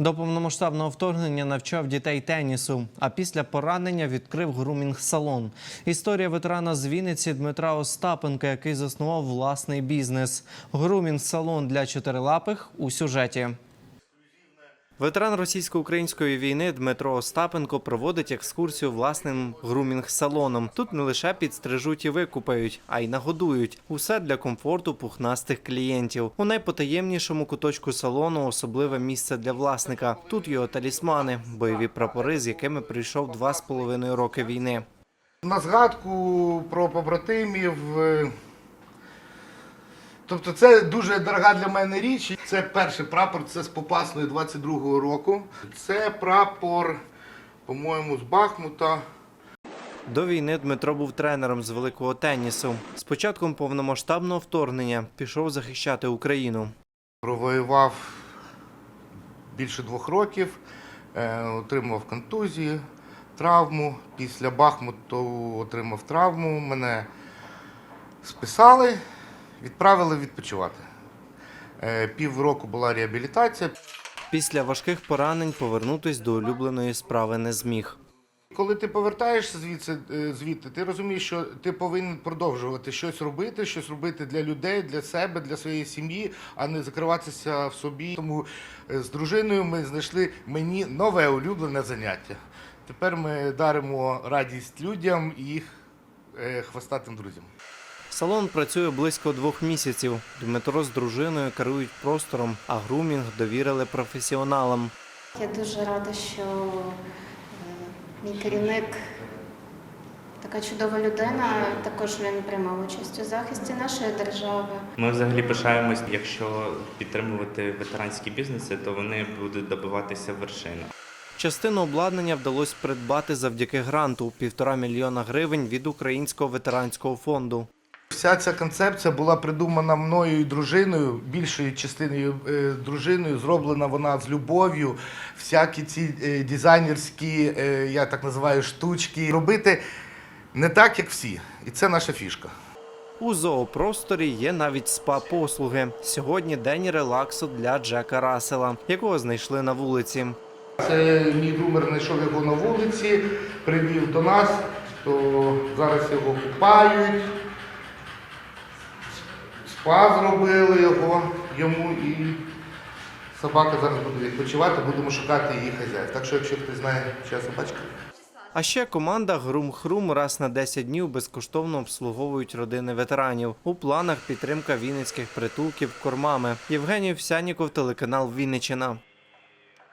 До повномасштабного вторгнення навчав дітей тенісу, а після поранення відкрив грумінг-салон. Історія ветерана з Вінниці Дмитра Остапенка, який заснував власний бізнес. Грумінг-салон для чотирилапих у сюжеті. Ветеран російсько-української війни Дмитро Остапенко проводить екскурсію власним грумінг-салоном. Тут не лише підстрижуть і викупають, а й нагодують. Усе для комфорту пухнастих клієнтів. У найпотаємнішому куточку салону особливе місце для власника. Тут його талісмани, бойові прапори, з якими прийшов два з половиною роки війни. На згадку про побратимів. Тобто це дуже дорога для мене річ. Це перший прапор, це з Попасної 22-го року. Це прапор, по-моєму, з Бахмута. До війни Дмитро був тренером з великого тенісу. З початком повномасштабного вторгнення пішов захищати Україну. Провоював більше двох років, е, отримав контузії, травму. Після Бахмуту отримав травму. Мене списали, відправили відпочивати. Е, Півроку була реабілітація. Після важких поранень повернутись до улюбленої справи не зміг. Коли ти повертаєшся звідси, е, звідти, ти розумієш, що ти повинен продовжувати щось робити, щось робити для людей, для себе, для своєї сім'ї, а не закриватися в собі. Тому е, з дружиною ми знайшли мені нове улюблене заняття. Тепер ми даримо радість людям і їх хвостатим друзям. Салон працює близько двох місяців. Дмитро з дружиною керують простором, а грумінг довірили професіоналам. Я дуже рада, що е, мій керівник така чудова людина. Також він приймав участь у захисті нашої держави. Ми взагалі пишаємось, якщо підтримувати ветеранські бізнеси, то вони будуть добиватися вершини. Частину обладнання вдалося придбати завдяки гранту півтора мільйона гривень від Українського ветеранського фонду. Вся ця концепція була придумана мною і дружиною, більшою частиною е, дружиною. Зроблена вона з любов'ю. Всякі ці е, дизайнерські, е, я так називаю, штучки. Робити не так, як всі. І це наша фішка. У зоопросторі є навіть спа-послуги. Сьогодні день релаксу для Джека Рассела, якого знайшли на вулиці. Це мій друмер знайшов його на вулиці, привів до нас, то зараз його купають. Спа зробили його йому і собака зараз буде відпочивати, будемо шукати її хазяїв. Так що, якщо хтось знає, чия собачка. А ще команда Грум-Хрум раз на 10 днів безкоштовно обслуговують родини ветеранів. У планах підтримка вінницьких притулків кормами. Євгеній Всяніков, телеканал Вінничина.